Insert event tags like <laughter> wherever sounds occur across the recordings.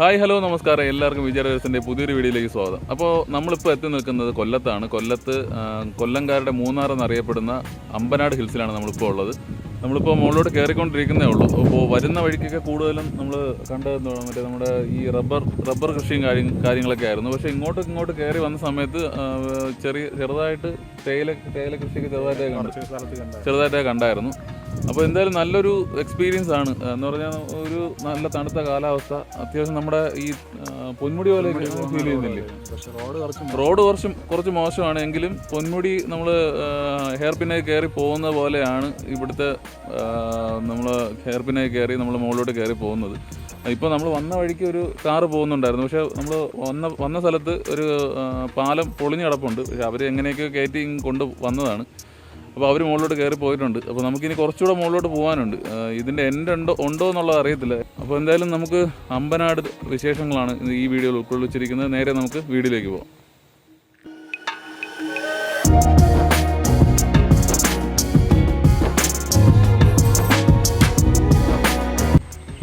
Hi hello നമസ്കാരം. എല്ലാവർക്കും വിജയരസിന്റെ പുതിയൊരു വീഡിയോയിലേക്ക് സ്വാഗതം. അപ്പോൾ നമ്മളിപ്പോൾ എത്തി നിൽക്കുന്നത് കൊല്ലത്താണ്. കൊല്ലത്ത് കൊല്ലംകാരുടെ മൂന്നാർ എന്നറിയപ്പെടുന്ന അമ്പനാട് ഹിൽസിലാണ് നമ്മളിപ്പോൾ ഉള്ളത്. നമ്മളിപ്പോൾ മുകളിലോട്ട് കയറിക്കൊണ്ടിരിക്കുന്നേ ഉള്ളൂ. അപ്പോൾ വരുന്ന വഴിക്കൊക്കെ കൂടുതലും നമ്മൾ കണ്ടതെന്ന് മറ്റേ നമ്മുടെ ഈ റബ്ബർ റബ്ബർ കൃഷിയും കാര്യം കാര്യങ്ങളൊക്കെ ആയിരുന്നു. പക്ഷേ ഇങ്ങോട്ട് ഇങ്ങോട്ട് കയറി വന്ന സമയത്ത് ചെറിയ ചെറുതായിട്ട് തേയില തേയില കൃഷിയൊക്കെ ചെറുതായിട്ടൊക്കെ കണ്ടു ചെറുതായിട്ടൊക്കെ കണ്ടായിരുന്നു. അപ്പോൾ എന്തായാലും നല്ലൊരു എക്സ്പീരിയൻസ് ആണ്. എന്ന് പറഞ്ഞാൽ ഒരു നല്ല തണുത്ത കാലാവസ്ഥ. അത്യാവശ്യം നമ്മുടെ ഈ പൊന്മുടി പോലെ ഫീൽ ചെയ്യുന്നില്ലേ? പക്ഷെ റോഡ് കുറച്ച് റോഡ് കുറച്ച് കുറച്ച് മോശമാണ്. എങ്കിലും പൊന്മുടി നമ്മൾ ഹെയർ പിന്നായി കയറി പോകുന്ന പോലെയാണ് ഇവിടുത്തെ നമ്മൾ ഹെയർ പിന്നായി കയറി നമ്മൾ മുകളിലോട്ട് കയറി പോകുന്നത്. ഇപ്പോൾ നമ്മൾ വന്ന വഴിക്ക് ഒരു കാറ് പോകുന്നുണ്ടായിരുന്നു. പക്ഷേ നമ്മൾ വന്ന വന്ന സ്ഥലത്ത് ഒരു പാലം പൊളിഞ്ഞ് കിടപ്പുണ്ട്. പക്ഷേ അവർ എങ്ങനെയൊക്കെ കയറ്റി കൊണ്ട് വന്നതാണ്. അപ്പോൾ അവർ മുകളിലോട്ട് കയറി പോയിട്ടുണ്ട്. അപ്പോൾ നമുക്കിനി കുറച്ചുകൂടെ മുകളിലോട്ട് പോകാനുണ്ട് ഇതിന്റെ എൻഡ് ഉണ്ടോ ഉണ്ടോ എന്നുള്ളത് അറിയത്തില്ല. അപ്പോൾ എന്തായാലും നമുക്ക് അമ്പനാട് വിശേഷങ്ങളാണ് ഈ വീഡിയോയിൽ ഉൾക്കൊള്ളിച്ചിരിക്കുന്നത്. നേരെ നമുക്ക് വീഡിയോയിലേക്ക് പോകാം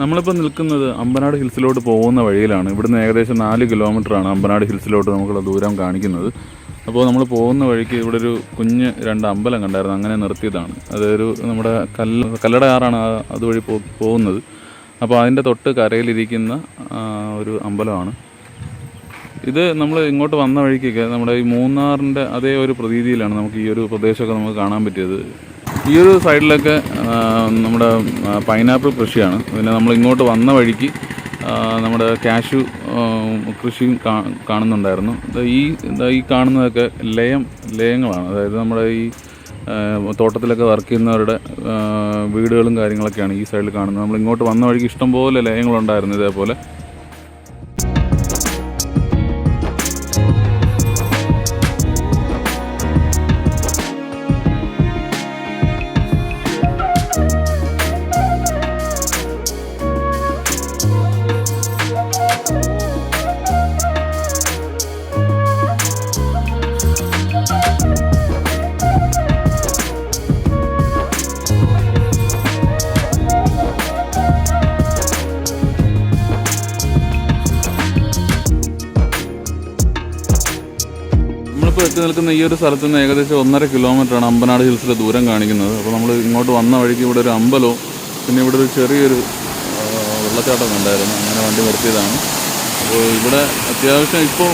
നമ്മളിപ്പോൾ നിൽക്കുന്നത് അമ്പനാട് ഹിൽസിലോട്ട് പോകുന്ന വഴിയിലാണ്. ഇവിടുന്ന് ഏകദേശം നാല് കിലോമീറ്ററാണ് അമ്പനാട് ഹിൽസിലോട്ട് നമുക്കുള്ള ദൂരം കാണിക്കുന്നത്. അപ്പോൾ നമ്മൾ പോകുന്ന വഴിക്ക് ഇവിടെ ഒരു കുഞ്ഞ് രണ്ട് അമ്പലം കണ്ടായിരുന്നു. അങ്ങനെ നിർത്തിയതാണ്. അതൊരു നമ്മുടെ കല്ല് കല്ലടയാറാണ് ആ അതുവഴി പോകുന്നത്. അപ്പോൾ അതിന്റെ തൊട്ട് കരയിലിരിക്കുന്ന ഒരു അമ്പലമാണ്. ഇത് നമ്മൾ ഇങ്ങോട്ട് വന്ന വഴിക്കൊക്കെ നമ്മുടെ ഈ മൂന്നാറിന്റെ അതേ ഒരു പ്രതീതിയിലാണ് നമുക്ക് ഈ ഒരു പ്രദേശമൊക്കെ നമുക്ക് കാണാൻ പറ്റിയത്. ഈ ഒരു സൈഡിലൊക്കെ നമ്മുടെ പൈനാപ്പിൾ കൃഷിയാണ്. പിന്നെ നമ്മൾ ഇങ്ങോട്ട് വന്ന വഴിക്ക് നമ്മുടെ കാഷു കൃഷിയും കാണുന്നുണ്ടായിരുന്നു. ഈ ഈ കാണുന്നതൊക്കെ ലയം ലയങ്ങളാണ്. അതായത് നമ്മുടെ ഈ തോട്ടത്തിലൊക്കെ വർക്ക് ചെയ്യുന്നവരുടെ വീടുകളും കാര്യങ്ങളൊക്കെയാണ് ഈ സൈഡിൽ കാണുന്നത്. നമ്മൾ ഇങ്ങോട്ട് വന്ന വഴിക്ക് ഇഷ്ടംപോലെ ലയങ്ങളുണ്ടായിരുന്നു ഇതേപോലെ. നമ്മളിപ്പോൾ എത്തി നിൽക്കുന്ന ഈ ഒരു സ്ഥലത്ത് നിന്ന് ഏകദേശം ഒന്നര കിലോമീറ്ററാണ് അമ്പനാട് ഹിൽസിലെ ദൂരം കാണിക്കുന്നത്. അപ്പോൾ നമ്മൾ ഇങ്ങോട്ട് വന്ന വഴിക്ക് ഇവിടെ ഒരു അമ്പലവും പിന്നെ ഇവിടെ ഒരു ചെറിയൊരു വെള്ളച്ചാട്ടം ഉണ്ടായിരുന്നു അങ്ങനെ വണ്ടി നിർത്തിയതാണ്. അപ്പോൾ ഇവിടെ അത്യാവശ്യം ഇപ്പോൾ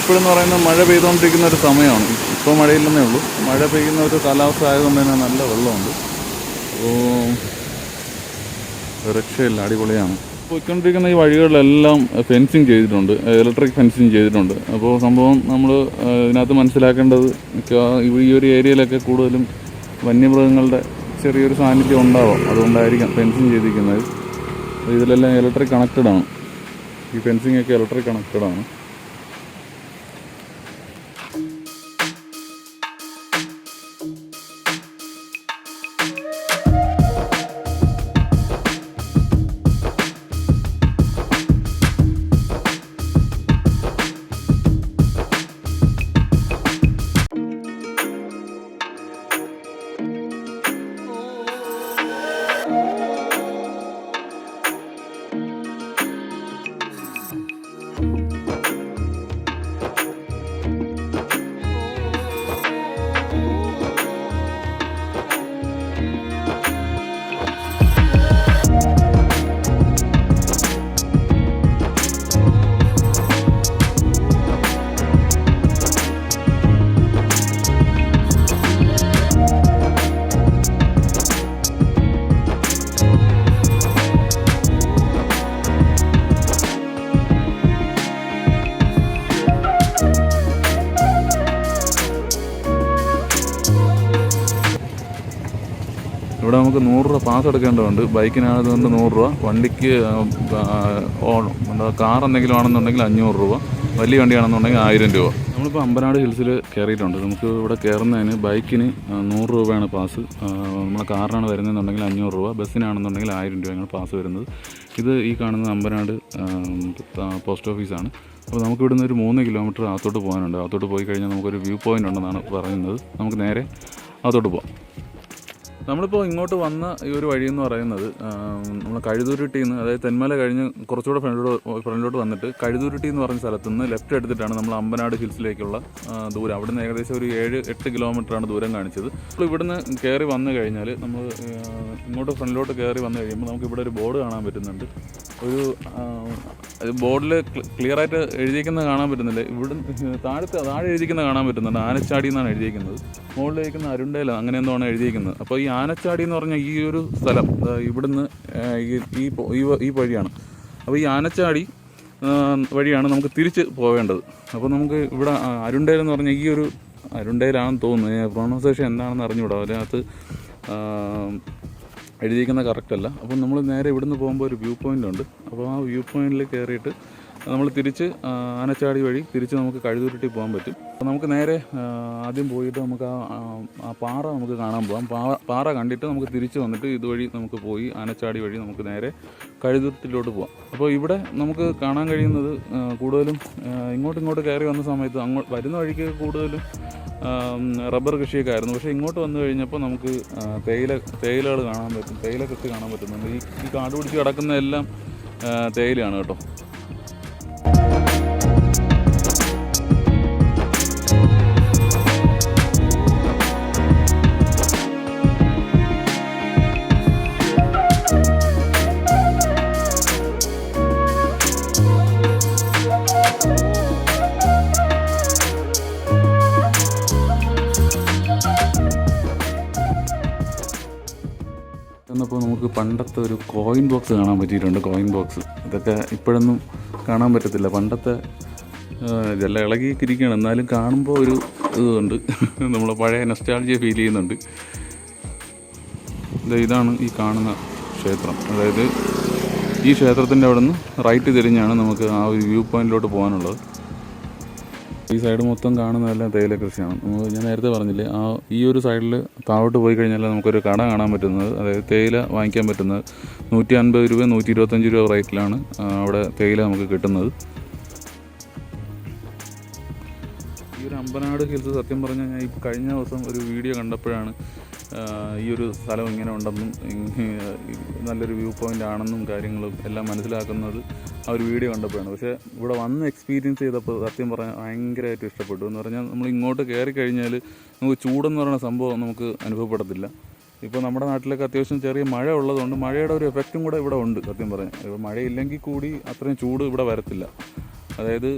ഇപ്പോഴെന്ന് പറയുന്നത് മഴ പെയ്തുകൊണ്ടിരിക്കുന്ന ഒരു സമയമാണ്. ഇപ്പോൾ മഴയില്ലെന്നേ ഉള്ളൂ. മഴ പെയ്യുന്ന ഒരു കാലാവസ്ഥ ആയതുകൊണ്ട് തന്നെ നല്ല വെള്ളമുണ്ട്. അപ്പോൾ രക്ഷയില്ല. അടിപൊളിയാണ്. പോയിക്കൊണ്ടിരിക്കുന്ന ഈ വഴികളിലെല്ലാം ഫെൻസിങ് ചെയ്തിട്ടുണ്ട്. ഇലക്ട്രിക് ഫെൻസിങ് ചെയ്തിട്ടുണ്ട്. അപ്പോൾ സംഭവം നമ്മൾ ഇതിനകത്ത് മനസ്സിലാക്കേണ്ടത് ഈ ഒരു ഏരിയയിലൊക്കെ കൂടുതലും വന്യമൃഗങ്ങളുടെ ചെറിയൊരു സാന്നിധ്യം ഉണ്ടാവാം. അതുകൊണ്ടായിരിക്കാം ഫെൻസിങ് ചെയ്തിരിക്കുന്നത്. ഇതിലെല്ലാം ഇലക്ട്രിക് കണക്റ്റഡ് ആണ് ഈ ഫെൻസിങ് ഒക്കെ ഇലക്ട്രിക് കണക്റ്റഡ് ആണ് ഇവിടെ നമുക്ക് നൂറ് രൂപ പാസ് എടുക്കേണ്ടതുണ്ട്. ബൈക്കിനായതുകൊണ്ട് നൂറ് രൂപ. വണ്ടിക്ക് കാർ എന്തെങ്കിലും ആണെന്നുണ്ടെങ്കിൽ അഞ്ഞൂറ് രൂപ. വലിയ വണ്ടിയാണെന്നുണ്ടെങ്കിൽ ആയിരം രൂപ. നമ്മളിപ്പോൾ അമ്പനാട് ഹിൽസിൽ കയറിയിട്ടുണ്ട് നമുക്ക് ഇവിടെ കയറുന്നതിന് ബൈക്കിന് നൂറ് രൂപയാണ് പാസ് നമ്മളെ കാറിനാണ് വരുന്നതെന്നുണ്ടെങ്കിൽ അഞ്ഞൂറ് രൂപ. ബസ്സിനാണെന്നുണ്ടെങ്കിൽ ആയിരം രൂപയാണ് പാസ് വരുന്നത്. ഇത് ഈ കാണുന്ന അമ്പനാട് പോസ്റ്റ് ഓഫീസാണ് അപ്പോൾ നമുക്ക് ഇവിടുന്ന് ഒരു മൂന്ന് കിലോമീറ്റർ അകത്തോട്ട് പോകാനുണ്ട്. അകത്തോട്ട് പോയി കഴിഞ്ഞാൽ നമുക്കൊരു വ്യൂ പോയിന്റ് ഉണ്ടെന്നാണ് പറയുന്നത്. നമുക്ക് നേരെ അകത്തോട്ട് പോകാം നമ്മളിപ്പോൾ ഇങ്ങോട്ട് വന്ന ഈ ഒരു വഴി എന്ന് പറയുന്നത് നമ്മൾ കഴുതൂരുട്ടി നിന്ന് അതായത് തെന്മല കഴിഞ്ഞ് കുറച്ചുകൂടെ ഫ്രണ്ടിലോട്ട് ഫ്രണ്ടിലോട്ട് വന്നിട്ട് കഴുതൂരുട്ടി എന്ന് പറഞ്ഞ സ്ഥലത്ത് നിന്ന് ലെഫ്റ്റ് എടുത്തിട്ടാണ് നമ്മൾ അമ്പനാട് ഹിൽസിലേക്കുള്ള ദൂരം. അവിടുന്ന് ഏകദേശം ഒരു ഏഴ് എട്ട് കിലോമീറ്ററാണ് ദൂരം കാണിച്ചത്. അപ്പോൾ ഇവിടുന്ന് കയറി വന്നു കഴിഞ്ഞാൽ നമ്മൾ ഇങ്ങോട്ട് ഫ്രണ്ടിലോട്ട് കയറി വന്നു കഴിയുമ്പോൾ നമുക്ക് ഇവിടെ ഒരു ബോർഡ് കാണാൻ പറ്റുന്നുണ്ട്. ഒരു ബോർഡിൽ ക്ലിയർ ആയിട്ട് എഴുതിയിരിക്കുന്നത് കാണാൻ പറ്റുന്നില്ല. ഇവിടെ താഴത്തെ താഴെ എഴുതിയിരിക്കുന്നത് കാണാൻ പറ്റുന്നുണ്ട്. ആനച്ചാടി എന്നാണ് എഴുതിയിരിക്കുന്നത്. മുകളിലേക്കുന്ന അരുണ്ടേല അങ്ങനെ എന്തോ ആണ് എഴുതിയിരിക്കുന്നത്. അപ്പോൾ ഈ ആനച്ചാടി എന്ന് പറഞ്ഞാൽ ഈ ഒരു സ്ഥലം ഇവിടുന്ന് ഈ ഈ വഴിയാണ്. അപ്പോൾ ഈ ആനച്ചാടി വഴിയാണ് നമുക്ക് തിരിച്ച് പോവേണ്ടത്. അപ്പോൾ നമുക്ക് ഇവിടെ അരുണ്ടേൽ എന്ന് പറഞ്ഞാൽ ഈ ഒരു അരുണ്ടേലാണെന്ന് തോന്നുന്നു. പ്രൊണൗൺസേഷൻ എന്താണെന്ന് അറിഞ്ഞുകൂടാ അതിനകത്ത് എഴുതിയിരിക്കുന്നത് എഴുതിയിരിക്കുന്ന കറക്റ്റ് അല്ല. അപ്പോൾ നമ്മൾ നേരെ ഇവിടുന്ന് പോകുമ്പോൾ ഒരു വ്യൂ പോയിന്റ് ഉണ്ട്. അപ്പോൾ ആ വ്യൂ പോയിന്റിൽ കയറിയിട്ട് നമ്മൾ തിരിച്ച് ആനച്ചാടി വഴി തിരിച്ച് നമുക്ക് കഴുതുരുട്ടി പോകാൻ പറ്റും. അപ്പോൾ നമുക്ക് നേരെ ആദ്യം പോയിട്ട് നമുക്ക് ആ പാറ നമുക്ക് കാണാൻ പോകാം. പാറ കണ്ടിട്ട് നമുക്ക് തിരിച്ച് വന്നിട്ട് ഇതുവഴി നമുക്ക് പോയി ആനച്ചാടി വഴി നമുക്ക് നേരെ കഴുതുരുട്ടിലോട്ട് പോകാം അപ്പോൾ ഇവിടെ നമുക്ക് കാണാൻ കഴിയുന്നത് കൂടുതലും ഇങ്ങോട്ടും ഇങ്ങോട്ട് കയറി വന്ന സമയത്ത് അങ്ങോട്ട് വരുന്ന വഴിക്ക് കൂടുതലും റബ്ബർ കൃഷിയൊക്കെ ആയിരുന്നു. പക്ഷേ ഇങ്ങോട്ട് വന്നു കഴിഞ്ഞപ്പോൾ നമുക്ക് തേയില തേയിലകൾ കാണാൻ പറ്റും തേയില കൃഷി കാണാൻ പറ്റുന്നുണ്ട്. ഈ ഈ കാട് പിടിച്ച് കിടക്കുന്ന എല്ലാം തേയിലയാണ് കേട്ടോ. പണ്ടത്തെ ഒരു കോയിൻ ബോക്സ് കാണാൻ പറ്റിയിട്ടുണ്ട് കോയിൻ ബോക്സ് ഇതൊക്കെ ഇപ്പോഴൊന്നും കാണാൻ പറ്റത്തില്ല. പണ്ടത്തെ ഇതെല്ലാം ഇളകിയിരിക്കുകയാണ്. എന്നാലും കാണുമ്പോൾ ഒരു ഇതുണ്ട്. <laughs> നമ്മൾ പഴയ നെസ്റ്റാളജിയെ ഫീൽ ചെയ്യുന്നുണ്ട്. ഇതാണ് ഈ കാണുന്ന ക്ഷേത്രം. അതായത് ഈ ക്ഷേത്രത്തിന്റെ അവിടെ നിന്ന് റൈറ്റ് തിരിഞ്ഞാണ് നമുക്ക് ആ ഒരു വ്യൂ പോയിന്റിലോട്ട് പോകാനുള്ളത്. ഈ സൈഡ് മൊത്തം കാണുന്നതെല്ലാം തേയില കൃഷിയാണ്. ഞാൻ നേരത്തെ പറഞ്ഞില്ലേ ആ ഈ ഒരു സൈഡിൽ താഴോട്ട് പോയി കഴിഞ്ഞാൽ നമുക്കൊരു കട കാണാൻ പറ്റുന്നത്. അതായത് തേയില വാങ്ങിക്കാൻ പറ്റുന്നത് നൂറ്റി അൻപത് രൂപ നൂറ്റി ഇരുപത്തഞ്ച് രൂപ റേറ്റിലാണ് അവിടെ തേയില നമുക്ക് കിട്ടുന്നത്. ഈ ഒരു അമ്പനാട് ഹിൽസ് സത്യം പറഞ്ഞാൽ ഞാൻ ഈ കഴിഞ്ഞ ദിവസം ഒരു വീഡിയോ കണ്ടപ്പോഴാണ് ഈ ഒരു സ്ഥലം ഇങ്ങനെ ഉണ്ടെന്നും നല്ലൊരു വ്യൂ പോയിന്റ് ആണെന്നും കാര്യങ്ങളും എല്ലാം മനസ്സിലാക്കുന്നത് ആ ഒരു വീഡിയോ കണ്ടപ്പോഴാണ്. പക്ഷേ ഇവിടെ വന്ന് എക്സ്പീരിയൻസ് ചെയ്തപ്പോൾ സത്യം പറഞ്ഞാൽ ഭയങ്കരമായിട്ട് ഇഷ്ടപ്പെട്ടു. എന്ന് പറഞ്ഞാൽ നമ്മൾ ഇങ്ങോട്ട് കയറി കഴിഞ്ഞാൽ നമുക്ക് ചൂടെന്ന് പറയുന്ന സംഭവം നമുക്ക് അനുഭവപ്പെടത്തില്ല. ഇപ്പോൾ നമ്മുടെ നാട്ടിലൊക്കെ അത്യാവശ്യം ചെറിയ മഴ ഉള്ളതുകൊണ്ട് മഴയുടെ ഒരു എഫക്റ്റും കൂടെ ഇവിടെ ഉണ്ട് സത്യം പറഞ്ഞാൽ. മഴയില്ലെങ്കിൽ കൂടി അത്രയും ചൂട് ഇവിടെ വരത്തില്ല. അതായത്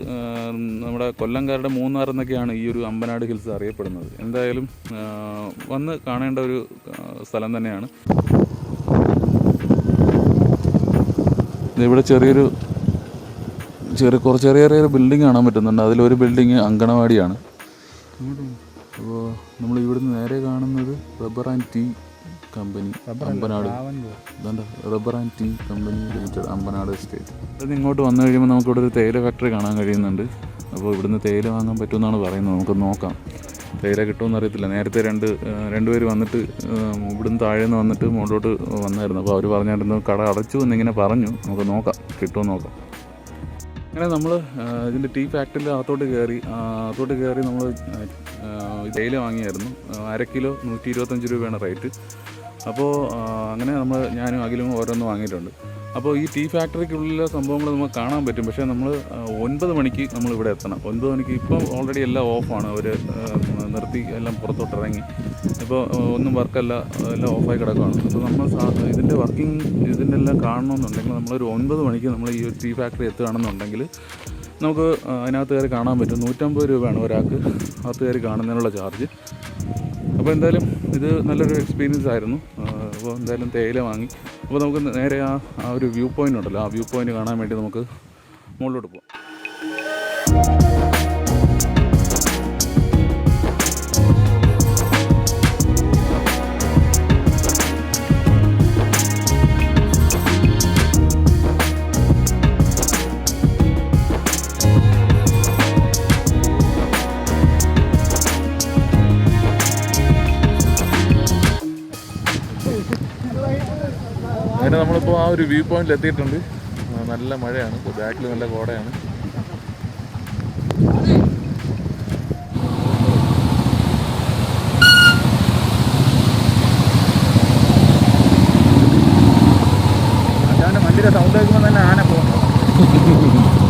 നമ്മുടെ കൊല്ലംകാരുടെ മൂന്നാർ എന്നൊക്കെയാണ് ഈ ഒരു അമ്പനാട് ഹിൽസ് അറിയപ്പെടുന്നത്. എന്തായാലും വന്ന് കാണേണ്ട ഒരു സ്ഥലം തന്നെയാണ്. ഇവിടെ ചെറിയൊരു ചെറിയ കുറച്ച് ചെറിയ ചെറിയ ബിൽഡിംഗ് കാണാൻ പറ്റുന്നുണ്ട്. അതിലൊരു ബിൽഡിങ് അങ്കണവാടിയാണ്. അപ്പോൾ നമ്മൾ ഇവിടുന്ന് നേരെ കാണുന്നത് rubber and tea company Ambanad. Rubber and tea company limited Ambanad estate അത് ഇങ്ങോട്ട് വന്നു കഴിയുമ്പോൾ നമുക്ക് ഇവിടെ ഒരു തേയില ഫാക്ടറി കാണാൻ കഴിയുന്നുണ്ട്. അപ്പോൾ ഇവിടുന്ന് തേയില വാങ്ങാൻ പറ്റുമെന്നാണ് പറയുന്നത്. നമുക്ക് നോക്കാം. തേയില കിട്ടുമെന്ന് അറിയത്തില്ല. നേരത്തെ രണ്ട് രണ്ടുപേർ രണ്ടുപേര് വന്നിട്ട് ഇവിടുന്ന് താഴെ നിന്ന് വന്നിട്ട് മുകളിലോട്ട് വന്നായിരുന്നു. അപ്പോൾ അവർ പറഞ്ഞായിരുന്നു കട അടച്ചു എന്നിങ്ങനെ പറഞ്ഞു. നമുക്ക് നോക്കാം. കിട്ടുമെന്ന് നോക്കാം. അങ്ങനെ നമ്മൾ ഇതിന്റെ ടീ ഫാക്ടറിന്റെ അകത്തോട്ട് കയറി അകത്തോട്ട് കയറി നമ്മൾ തേയില വാങ്ങിയായിരുന്നു. അര കിലോ നൂറ്റി ഇരുപത്തഞ്ച് രൂപയാണ് റേറ്റ്. അപ്പോൾ അങ്ങനെ നമ്മൾ ഞാനും അഖിലും ഓരോന്ന് വാങ്ങിയിട്ടുണ്ട്. അപ്പോൾ ഈ ടീ ഫാക്ടറിക്കുള്ളിലെ സംഭവങ്ങൾ നമുക്ക് കാണാൻ പറ്റും. പക്ഷേ നമ്മൾ ഒൻപത് മണിക്ക് നമ്മൾ ഇവിടെ എത്തണം. ഒൻപത് മണിക്ക് ഇപ്പം ഓൾറെഡി എല്ലാം ഓഫാണ് അവർ നിർത്തി എല്ലാം പുറത്തോട്ട് ഇറങ്ങി ഇപ്പോൾ ഒന്നും വർക്കല്ല എല്ലാം ഓഫായി കിടക്കുകയാണ് അപ്പോൾ നമ്മൾ ഇതിന്റെ വർക്കിംഗ് ഇതിന്റെ എല്ലാം കാണണമെന്നുണ്ടെങ്കിൽ നമ്മളൊരു ഒൻപത് മണിക്ക് നമ്മൾ ഈ ഒരു ടീ ഫാക്ടറി എത്തുകയാണെന്നുണ്ടെങ്കിൽ നമുക്ക് അതിനകത്ത് കയറി കാണാൻ പറ്റും. നൂറ്റമ്പത് രൂപയാണ് ഒരാൾക്ക്. അകത്ത് കയറി കാണുന്നതിനുള്ള ചാർജ്. അപ്പോൾ എന്തായാലും ഇത് നല്ലൊരു എക്സ്പീരിയൻസ് ആയിരുന്നു. അപ്പോൾ എന്തായാലും തേയില വാങ്ങി. അപ്പോൾ നമുക്ക് നേരെ ആ ആ ഒരു വ്യൂ പോയിന്റ് ഉണ്ടല്ലോ. ആ വ്യൂ പോയിന്റ് കാണാൻ വേണ്ടി നമുക്ക് മുകളിലോട്ട് പോകാം അപ്പോൾ ആ ഒരു വ്യൂ പോയിന്റിൽ എത്തിയിട്ടുണ്ട്. നല്ല മഴയാണ്. ബാക്കിൽ നല്ല കോടയാണ്. വണ്ടിയുടെ സൗണ്ട് കേൾക്കുമ്പോൾ തന്നെ ആന പോകുന്നു <laughs>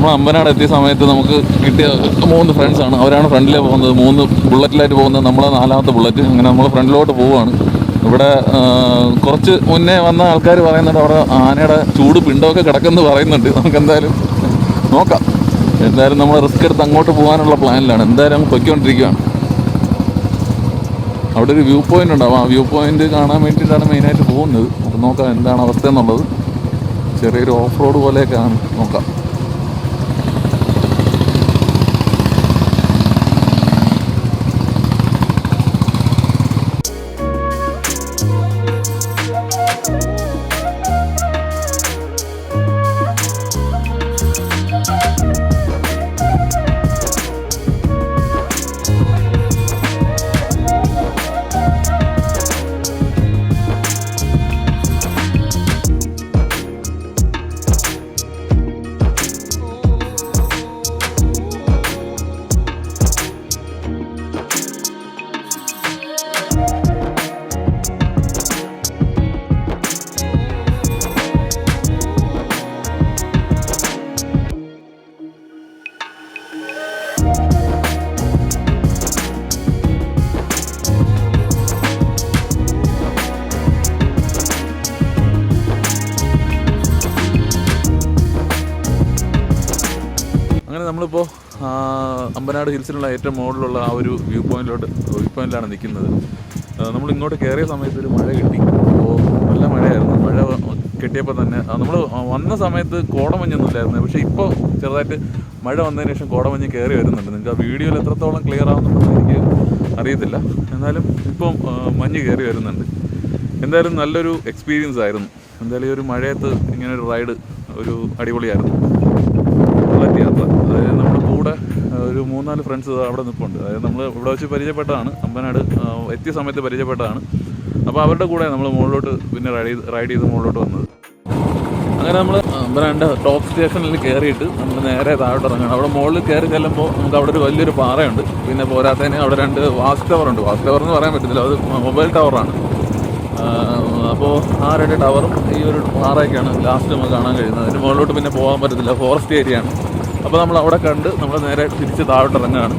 നമ്മൾ അമ്പനാട് എത്തിയ സമയത്ത് നമുക്ക് കിട്ടിയ മൂന്ന് ഫ്രണ്ട്സാണ് അവരാണ് ഫ്രണ്ടിലേ പോകുന്നത്. മൂന്ന് ബുള്ളറ്റിലായിട്ട് പോകുന്നത്. നമ്മളെ നാലാമത്തെ ബുള്ളറ്റ് അങ്ങനെ നമ്മൾ ഫ്രണ്ടിലോട്ട് പോവുകയാണ് ഇവിടെ കുറച്ച് മുന്നേ വന്ന ആൾക്കാർ പറയുന്നുണ്ട് അവിടെ ആനയുടെ ചൂട് പിണ്ടമൊക്കെ കിടക്കുമെന്ന് പറയുന്നുണ്ട്. നമുക്ക് എന്തായാലും നോക്കാം. എന്തായാലും നമ്മൾ റിസ്ക് എടുത്ത് അങ്ങോട്ട് പോകാനുള്ള പ്ലാനിലാണ് എന്തായാലും പൊയ്ക്കൊണ്ടിരിക്കുകയാണ് അവിടെ ഒരു വ്യൂ പോയിന്റ് ഉണ്ടാവും. ആ വ്യൂ പോയിന്റ് കാണാൻ വേണ്ടിയിട്ടാണ് മെയിനായിട്ട് പോകുന്നത്. നമുക്ക് നോക്കാം എന്താണ് അവസ്ഥ എന്നുള്ളത് ചെറിയൊരു ഓഫ് റോഡ് പോലെയൊക്കെയാണ് നോക്കാം. നമ്മളിപ്പോൾ അമ്പനാട് ഹിൽസിലുള്ള ഏറ്റവും മുകളിലുള്ള ആ ഒരു വ്യൂ പോയിന്റിലോട്ട് വ്യൂ പോയിന്റിലാണ് നിൽക്കുന്നത്. നമ്മൾ ഇങ്ങോട്ട് കയറിയ സമയത്ത് ഒരു മഴ കിട്ടി. അപ്പോൾ നല്ല മഴയായിരുന്നു. മഴ കിട്ടിയപ്പോൾ തന്നെ നമ്മൾ വന്ന സമയത്ത് കോടമഞ്ഞൊന്നും ഇല്ലായിരുന്നു പക്ഷേ ഇപ്പോൾ ചെറുതായിട്ട് മഴ വന്നതിന് ശേഷം കോടമഞ്ഞ് കയറി വരുന്നുണ്ട്. നിങ്ങൾക്ക് ആ വീഡിയോയിൽ എത്രത്തോളം ക്ലിയർ ആവുന്നുണ്ടെന്ന് എനിക്ക് അറിയത്തില്ല. എന്നാലും ഇപ്പം മഞ്ഞ് കയറി വരുന്നുണ്ട്. എന്തായാലും നല്ലൊരു എക്സ്പീരിയൻസ് ആയിരുന്നു. എന്തായാലും ഈ ഒരു മഴയത്ത് ഇങ്ങനെ ഒരു റൈഡ് ഒരു അടിപൊളിയായിരുന്നു. യാത്ര അതായത് നമ്മുടെ കൂടെ ഒരു മൂന്നാൽ ഫ്രണ്ട്സ് അവിടെ നിൽപ്പുണ്ട് അതായത് നമ്മൾ ഇവിടെ വെച്ച് പരിചയപ്പെട്ടതാണ്. അമ്പനാട് എത്തിയ സമയത്ത് പരിചയപ്പെട്ടതാണ്. അപ്പോൾ അവരുടെ കൂടെ നമ്മൾ മുകളിലോട്ട് പിന്നെ റൈഡ് ചെയ്ത് റൈഡ് ചെയ്ത് മുകളിലോട്ട് വന്നത്. അങ്ങനെ നമ്മൾ അമ്പനാണ്ട് ടോപ്പ് സ്റ്റേഷനിൽ കയറിയിട്ട് നമ്മൾ നേരെ താഴോട്ട് ഇറങ്ങണം അവിടെ മുകളിൽ കയറി ചെല്ലുമ്പോൾ നമുക്ക് അവിടെ ഒരു വലിയൊരു പാറയുണ്ട്. പിന്നെ പോരാത്തതിന് അവിടെ രണ്ട് വാച്ച് ടവറുണ്ട് വാച്ച് ടവർ എന്ന് പറയാൻ പറ്റത്തില്ല. അത് മൊബൈൽ ടവറാണ് അപ്പോൾ ആ രണ്ട് ടവറും ഈ ഒരു പാറയൊക്കെയാണ് ലാസ്റ്റ് നമുക്ക് കാണാൻ കഴിയുന്നത്. അതിന് മുകളിലോട്ട് പിന്നെ പോകാൻ പറ്റത്തില്ല. ഫോറസ്റ്റ് ഏരിയ ആണ്. അപ്പോൾ നമ്മൾ അവിടെ കണ്ട് നമ്മൾ നേരെ തിരിച്ച് താഴോട്ട് ഇറങ്ങുകയാണ്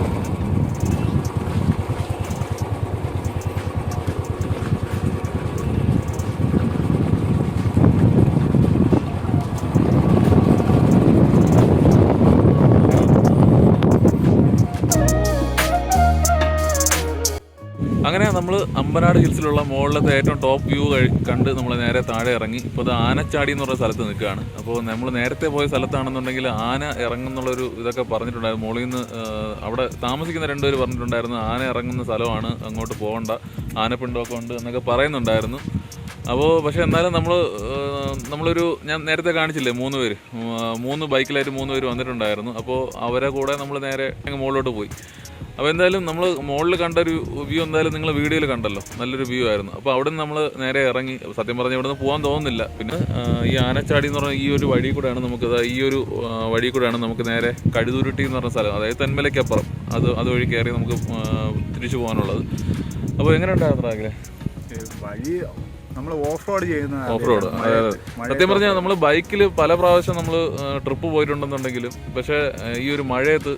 അങ്ങനെ നമ്മൾ അമ്പനാട് ഹിൽസിലുള്ള മുകളിലത്തെ ഏറ്റവും ടോപ്പ് വ്യൂ കണ്ട് നമ്മൾ നേരെ താഴെ ഇറങ്ങി. ഇപ്പോൾ ഇത് ആനച്ചാടി എന്ന് പറയുന്ന സ്ഥലത്ത് നിൽക്കുകയാണ്. അപ്പോൾ നമ്മൾ നേരത്തെ പോയ സ്ഥലത്താണെന്നുണ്ടെങ്കിൽ ആന ഇറങ്ങുന്നുള്ളൊരു ഇതൊക്കെ പറഞ്ഞിട്ടുണ്ടായിരുന്നു. മുകളിൽ നിന്ന് അവിടെ താമസിക്കുന്ന രണ്ടുപേർ പറഞ്ഞിട്ടുണ്ടായിരുന്നു ആന ഇറങ്ങുന്ന സ്ഥലമാണ് അങ്ങോട്ട് പോകണ്ട ആനപ്പിണ്ടമൊക്കെ ഉണ്ട് എന്നൊക്കെ പറയുന്നുണ്ടായിരുന്നു. അപ്പോൾ പക്ഷേ എന്നാലും നമ്മൾ നമ്മളൊരു ഞാൻ നേരത്തെ കാണിച്ചില്ലേ മൂന്ന് പേര്. മൂന്ന് ബൈക്കിലായിട്ട് മൂന്ന് പേര് വന്നിട്ടുണ്ടായിരുന്നു. അപ്പോൾ അവരെ കൂടെ നമ്മൾ നേരെ അങ്ങ് മുകളിലോട്ട് പോയി. അപ്പോൾ എന്തായാലും നമ്മൾ മുകളിൽ കണ്ട ഒരു വ്യൂ എന്തായാലും നിങ്ങൾ വീഡിയോയിൽ കണ്ടല്ലോ. നല്ലൊരു വ്യൂ ആയിരുന്നു. അപ്പോൾ അവിടെ നിന്ന് നമ്മൾ നേരെ ഇറങ്ങി. സത്യം പറഞ്ഞാൽ ഇവിടെ നിന്ന് പോകാൻ തോന്നുന്നില്ല. പിന്നെ ഈ ആനച്ചാടി എന്ന് പറഞ്ഞ ഈ ഒരു വഴി കൂടെയാണ് നമുക്ക് ഈ ഒരു വഴി കൂടെയാണ് നമുക്ക് നേരെ കഴുതുരുട്ടി എന്ന് പറഞ്ഞ സ്ഥലം. അതായത് തെന്മലയ്ക്കപ്പുറം. അത് അതുവഴി കയറി നമുക്ക് തിരിച്ചു പോകാനുള്ളത് അപ്പോൾ എങ്ങനെ ഉണ്ടായിരുന്നു ആഗ്രഹം? വഴി നമ്മൾ ഓഫ് റോഡ് ചെയ്യുന്ന ഓഫ് റോഡ് സത്യം പറഞ്ഞാൽ നമ്മൾ ബൈക്കിൽ പല പ്രാവശ്യം നമ്മൾ ട്രിപ്പ് പോയിട്ടുണ്ടെന്നുണ്ടെങ്കിലും പക്ഷേ ഈ ഒരു മഴയത്ത്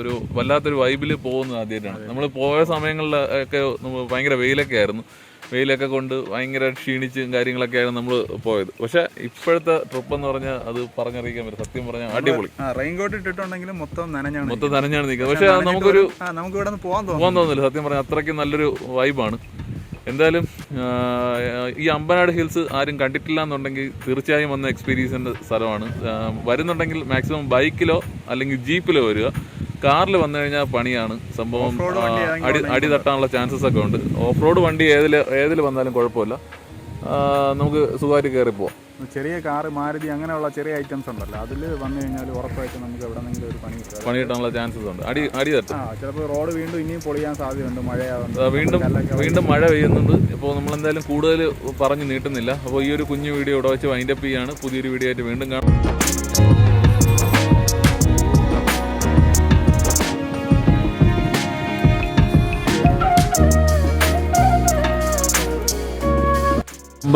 ഒരു വല്ലാത്തൊരു വൈബിൽ പോകുന്നത് ആദ്യമായിട്ടാണ് നമ്മൾ പോയ സമയങ്ങളിലൊക്കെ ഭയങ്കര വെയിലൊക്കെ ആയിരുന്നു. വെയിലൊക്കെ കൊണ്ട് ഭയങ്കര ക്ഷീണിച്ചും കാര്യങ്ങളൊക്കെ ആയിരുന്നു നമ്മൾ പോയത്. പക്ഷെ ഇപ്പോഴത്തെ ട്രിപ്പ് എന്ന് പറഞ്ഞാൽ അത് പറഞ്ഞറിയിക്കാൻ പറ്റും. സത്യം പറഞ്ഞാൽ അടിപൊളി. റെയിൻ കോട്ട് ഇട്ടിട്ടുണ്ടെങ്കിലും മൊത്തം നനഞ്ഞാണ് മൊത്തം നനഞ്ഞാണ് നിൽക്കുന്നത്. പക്ഷേ നമുക്കൊരു നമുക്ക് ഇവിടെ നിന്ന് പോകാൻ തോന്നുന്നില്ല. സത്യം പറഞ്ഞാൽ അത്രയ്ക്ക് നല്ലൊരു വൈബാണ്. എന്തായാലും ഈ അമ്പനാട് ഹിൽസ് ആരും കണ്ടിട്ടില്ല എന്നുണ്ടെങ്കിൽ തീർച്ചയായും വന്ന എക്സ്പീരിയൻസിന്റെ സ്ഥലമാണ്. വരുന്നുണ്ടെങ്കിൽ മാക്സിമം ബൈക്കിലോ അല്ലെങ്കിൽ ജീപ്പിലോ വരിക. കാറിൽ വന്നു കഴിഞ്ഞാൽ പണിയാണ്. സംഭവം അടി അടി തട്ടാനുള്ള ചാൻസസ് ഒക്കെ ഉണ്ട്. ഓഫ് റോഡ് വണ്ടി ഏതിൽ ഏതിൽ വന്നാലും കുഴപ്പമില്ല. നമുക്ക് സുഖമായിട്ട് കയറി പോവാം. ചെറിയ കാറ് മാരുതി അങ്ങനെയുള്ള ചെറിയ ഐറ്റംസ് ഉണ്ടല്ലോ. അതിൽ വന്നു കഴിഞ്ഞാൽ ഉറപ്പായിട്ട് നമുക്ക് എവിടെന്നെങ്കിലും ഒരു പണി കിട്ടും. പണി കിട്ടാനുള്ള ചാൻസസ് ഉണ്ട്. അടി അടി തട്ടും. ആ ചിലപ്പോൾ റോഡ് വീണ്ടും ഇനിയും പൊളിയാൻ സാധ്യതയുണ്ട് മഴയാവുന്നത് വീണ്ടും വീണ്ടും മഴ പെയ്യുന്നുണ്ട്. ഇപ്പോൾ നമ്മൾ എന്തായാലും കൂടുതൽ പറഞ്ഞു നീട്ടുന്നില്ല. അപ്പോൾ ഈ ഒരു കുഞ്ഞു വീഡിയോ ഇവിടെ വെച്ച് വൈൻഡപ്പ് ചെയ്യാണ്. പുതിയൊരു വീഡിയോ ആയിട്ട് വീണ്ടും കാണാം.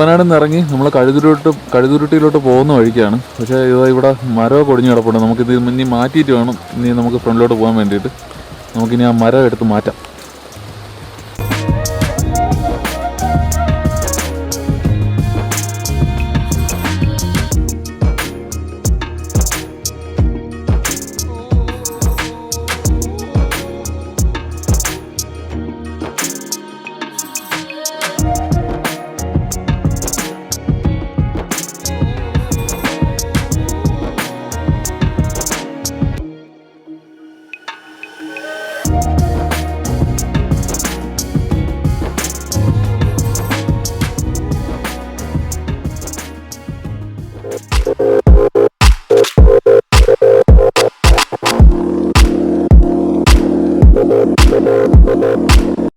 അമ്പനാട് നിന്ന് ഇറങ്ങി നമ്മൾ കഴുതുരുട്ട് കഴുതുരുട്ടിയിലോട്ട് പോകുന്ന വഴിക്കാണ്. പക്ഷേ ഇത് ഇവിടെ മരമൊക്കെ കൊടിഞ്ഞു കിടപ്പുണ്ട്. നമുക്കിത് ഇനി മാറ്റിയിട്ട് വേണം. ഇനി നമുക്ക് ഫ്രണ്ടിലോട്ട് പോകാൻ വേണ്ടിയിട്ട്. നമുക്കിനി ആ മരം എടുത്ത് മാറ്റാം.